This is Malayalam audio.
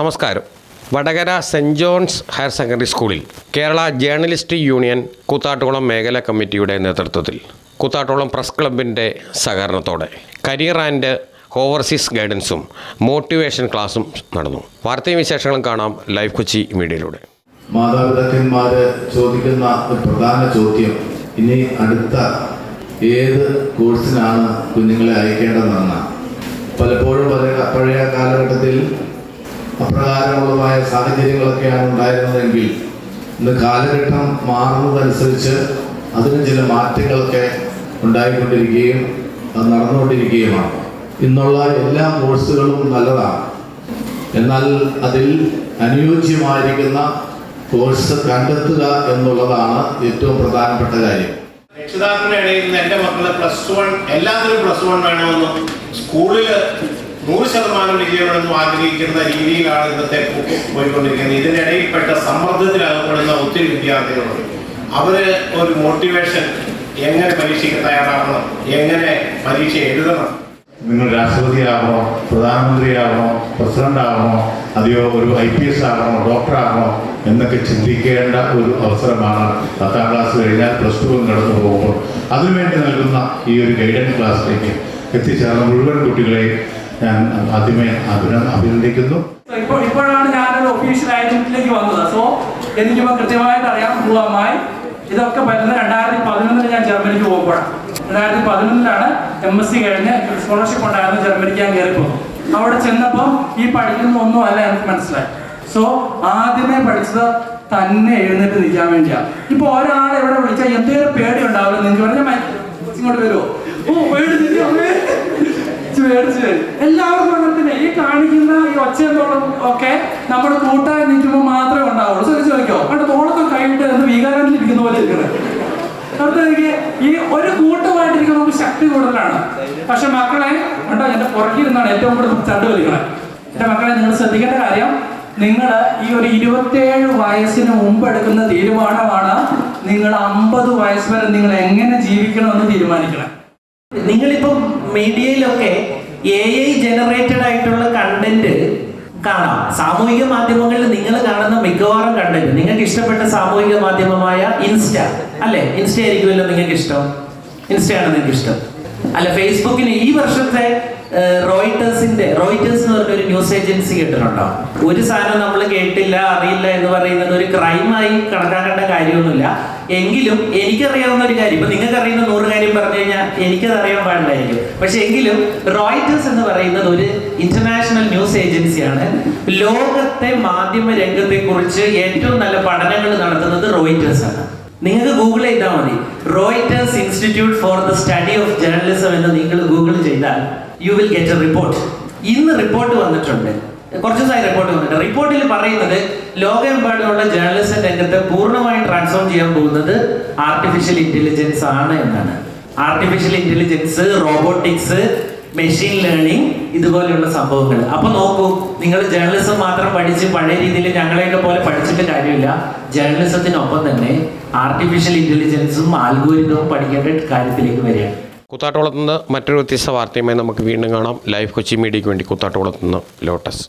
നമസ്കാരം. Vadakara saint John's higher secondary സ്കൂളിൽ കേരള ജേർണലിസ്റ്റ് യൂണിയൻ കൂത്താട്ടുകുളം മേഖലാ കമ്മിറ്റിയുടെ നേതൃത്വത്തിൽ കൂത്താട്ടുകുളം പ്രസ് ക്ലബിന്റെ സഹകരണത്തോടെ കരിയർ ആൻഡ് ഓവർസീസ് ഗൈഡൻസും മോട്ടിവേഷൻ ക്ലാസും നടന്നു. വാർത്തയും വിശേഷങ്ങളും കാണാം ലൈവ് കൊച്ചി മീഡിയയിലൂടെ. മാതാപിതാക്കന്മാർ ചോദിക്കുന്ന പ്രധാന ചോദ്യം ഇനി അടുത്ത ഏത് കോഴ്സിനാണ് കുഞ്ഞുങ്ങളെ അയക്കേണ്ടതെന്നാണ്? പലപ്പോഴും പല പഴയ കാലഘട്ടത്തിൽ അപ്രകാരമുള്ളതായ സാഹചര്യങ്ങളൊക്കെയാണ് ഉണ്ടായിരുന്നതെങ്കിൽ ഇന്ന് കാലഘട്ടം മാറുന്നതനുസരിച്ച് അതിന് ചില മാറ്റങ്ങളൊക്കെ ഉണ്ടായിക്കൊണ്ടിരിക്കുകയും അത് നടന്നുകൊണ്ടിരിക്കുകയുമാണ്. ഇന്നുള്ള എല്ലാ കോഴ്സുകളും നല്ലതാണ്. എന്നാൽ അതിൽ അനുയോജ്യമായിരിക്കുന്ന കോഴ്സ് കണ്ടെത്തുക എന്നുള്ളതാണ് ഏറ്റവും പ്രധാനപ്പെട്ട കാര്യം. രക്ഷിതാക്കളുടെ ഇടയിൽ എന്റെ മക്കൾ പ്ലസ് വൺ എല്ലാത്തിനും പ്ലസ് വൺ വേണമെന്നും സ്കൂളിൽ നൂറ് ശതമാനം വിജയമെന്നും ആഗ്രഹിക്കുന്ന രീതിയിലാണ് ഇന്നത്തെ പോയിക്കൊണ്ടിരിക്കുന്നത്. ഇതിനിടയിൽപ്പെട്ട സമ്മർദ്ദത്തിലകപ്പെടുന്ന ഒത്തിരി വിദ്യാർത്ഥികളുണ്ട്. അവർ ഒരു മോട്ടിവേഷൻ എങ്ങനെ പരീക്ഷയ്ക്ക് തയ്യാറാകണം എങ്ങനെ പരീക്ഷ എഴുതണം? നിങ്ങൾ രാഷ്ട്രപതിയാകണോ പ്രധാനമന്ത്രിയാകണോ പ്രസിഡന്റ് ആകണോ അതെയോ ഒരു ഐ പി എസ് ആകണോ ഡോക്ടർ ആകണോ എന്നൊക്കെ ചിന്തിക്കേണ്ട ഒരു അവസരമാണ് പത്താം ക്ലാസ് കഴിഞ്ഞാൽ പ്ലസ് ടു കടന്നു പോകുമ്പോൾ. അതിനുവേണ്ടി നൽകുന്ന ഈ ഒരു ഗൈഡൻസ് ക്ലാസ്സിലേക്ക് എത്തിച്ചേർന്ന മുഴുവൻ കുട്ടികളെയും ഞാൻ ആദ്യമേ അഭിന അഭിനന്ദിക്കുന്നു. ഇപ്പോഴാണ് ഞാനൊരു ഒഫീഷ്യൽ ഏജന്റിലേക്ക് വന്നത്. സോ എനിക്കിപ്പോൾ കൃത്യമായിട്ട് അറിയാം പൂർണമായി ഇതൊക്കെ വരുന്ന രണ്ടായിരത്തി പതിനൊന്നിൽ ഞാൻ ജർമ്മനിക്ക് പോകുമ്പോഴാണ് രണ്ടായിരത്തി പതിനൊന്നിലാണ് എം എസ് സി കഴിഞ്ഞ് സ്കോളർഷിപ്പ് ഉണ്ടായിരുന്നു ജർമ്മനിക്ക് ഞാൻ കയറി പോകും അവിടെ ചെന്നപ്പോൾ ഈ പഠിക്കുന്ന ഒന്നും അല്ല എനിക്ക് മനസ്സിലായി. സോ ആദ്യമേ പഠിച്ചത് തന്നെ എഴുന്നേറ്റ് നിൽക്കാൻ വേണ്ടിയാണ് ഇപ്പൊ ഒരാളെ ഇവിടെ വിളിച്ചാൽ എന്തേലും പേടി ഉണ്ടാവില്ല. നിങ്ങൾക്ക് പറഞ്ഞാൽ ഇങ്ങോട്ട് വരുമോ ഓ പേടി പേടിച്ച് വരും. എല്ലാവർക്കും അങ്ങനെ തന്നെ. ഈ കാണിക്കുന്ന ഈ ഒച്ചയെന്നോളം ഒക്കെ നമ്മുടെ കൂട്ടായി നിൽക്കുമ്പോൾ മാത്രമേ ഉണ്ടാവുള്ളൂ. ശ്രദ്ധിച്ചു നോക്കിയോ അവിടെ തോളൊക്കെ കൈയിട്ട് എന്ന് വികാരത്തിൽ ഇരിക്കുന്ന പോലെ ഇരിക്കുന്നത് ഈ ഒരു കൂട്ടമായിട്ടിരിക്കുന്ന നമുക്ക് ശക്തി കൂടുതലാണ്. പക്ഷെ മക്കളെ കണ്ടോ എന്റെ പുറകിരുന്നാണ് ഏറ്റവും കൂടുതൽ ചണ്ട് വലിക്കണേ എന്റെ മക്കളെ നിങ്ങൾ ശ്രദ്ധിക്കേണ്ട കാര്യം നിങ്ങൾ ഈ ഒരു ഇരുപത്തിയേഴ് വയസ്സിന് മുമ്പ് എടുക്കുന്ന തീരുമാനമാണ് നിങ്ങൾ അമ്പത് വയസ്സ് വരെ നിങ്ങൾ എങ്ങനെ ജീവിക്കണമെന്ന് തീരുമാനിക്കണം. നിങ്ങളിപ്പം മീഡിയയിലൊക്കെ എ ഐ ജനറേറ്റഡ് ആയിട്ടുള്ള കണ്ടന്റ് കാണാം. സാമൂഹിക മാധ്യമങ്ങളിൽ നിങ്ങൾ കാണുന്ന മിക്കവാറും കണ്ടന്റ് നിങ്ങൾക്ക് ഇഷ്ടപ്പെട്ട സാമൂഹിക മാധ്യമമായ ഇൻസ്റ്റ അല്ലെ? ഇൻസ്റ്റ ആയിരിക്കുമല്ലോ നിങ്ങൾക്ക് ഇഷ്ടം ഇൻസ്റ്റയാണ് നിങ്ങൾക്ക് ഇഷ്ടം അല്ല ഫേസ്ബുക്കിന് ഈ വർഷത്തെ റോയിട്ടേഴ്സിന്റെ റോയിട്ടേഴ്സ് എന്ന് പറഞ്ഞ ഒരു ന്യൂസ് ഏജൻസി കേട്ടിട്ടുണ്ടോ? ഒരു സാധനം നമ്മൾ കേട്ടില്ല അറിയില്ല എന്ന് പറയുന്നത് ഒരു ക്രൈമായി കണക്കാക്കേണ്ട കാര്യമൊന്നുമില്ല. എങ്കിലും എനിക്കറിയാവുന്ന ഒരു കാര്യം. ഇപ്പൊ നിങ്ങൾക്ക് അറിയുന്ന നൂറ് കാര്യം പറഞ്ഞു കഴിഞ്ഞാൽ എനിക്കത് അറിയാൻ പാടില്ലായിരിക്കും പക്ഷെ എങ്കിലും റോയിറ്റേഴ്സ് എന്ന് പറയുന്നത് ഒരു ഇന്റർനാഷണൽ ന്യൂസ് ഏജൻസിയാണ് ലോകത്തെ മാധ്യമ രംഗത്തെ കുറിച്ച് ഏറ്റവും നല്ല പഠനങ്ങൾ നടത്തുന്നത് റോയിറ്റേഴ്സ് ആണ്. നിങ്ങൾക്ക് ഗൂഗിൾ ചെയ്താൽ മതി. Reuters institute for the study of journalism എന്ന് നിങ്ങൾ ഗൂഗിൾ ചെയ്താൽ you will get a report ഇന്ന് റിപ്പോർട്ട് വന്നിട്ടുണ്ട്. കുറച്ച് ദിവസമായി റിപ്പോർട്ട് വന്നിട്ട് റിപ്പോർട്ടിൽ പറയുന്നത് ലോകമെമ്പാടുമുള്ള ജേർണലിസം രംഗത്ത് പൂർണമായും ട്രാൻസ്ഫോം ചെയ്യാൻ പോകുന്നത് ആർട്ടിഫിഷ്യൽ ഇന്റലിജൻസ് ആണ് എന്നാണ്. Artificial intelligence robotics machine learning ഇതുപോലെയുള്ള സംഭവങ്ങൾ. അപ്പൊ നോക്കൂ നിങ്ങൾ ജേർണലിസം മാത്രം പഠിച്ച് പഴയ രീതിയിൽ ഞങ്ങളെയൊക്കെ പോലെ പഠിച്ചിട്ട് കാര്യമില്ല. ജേർണലിസത്തിനൊപ്പം തന്നെ ആർട്ടിഫിഷ്യൽ ഇന്റലിജൻസും ആൽഗോരിതവും പഠിക്കേണ്ട കാര്യത്തിലേക്ക് വരികയാണ്. കൂത്താട്ടുകുളത്ത് നിന്ന് മറ്റൊരു വ്യത്യസ്ത വാർത്തയുമായി നമുക്ക് വീണ്ടും കാണാം. ലൈവ് കൊച്ചി മീഡിയയ്ക്ക് വേണ്ടി കുത്താട്ടോളത്തു നിന്ന് ലോട്ടസ്.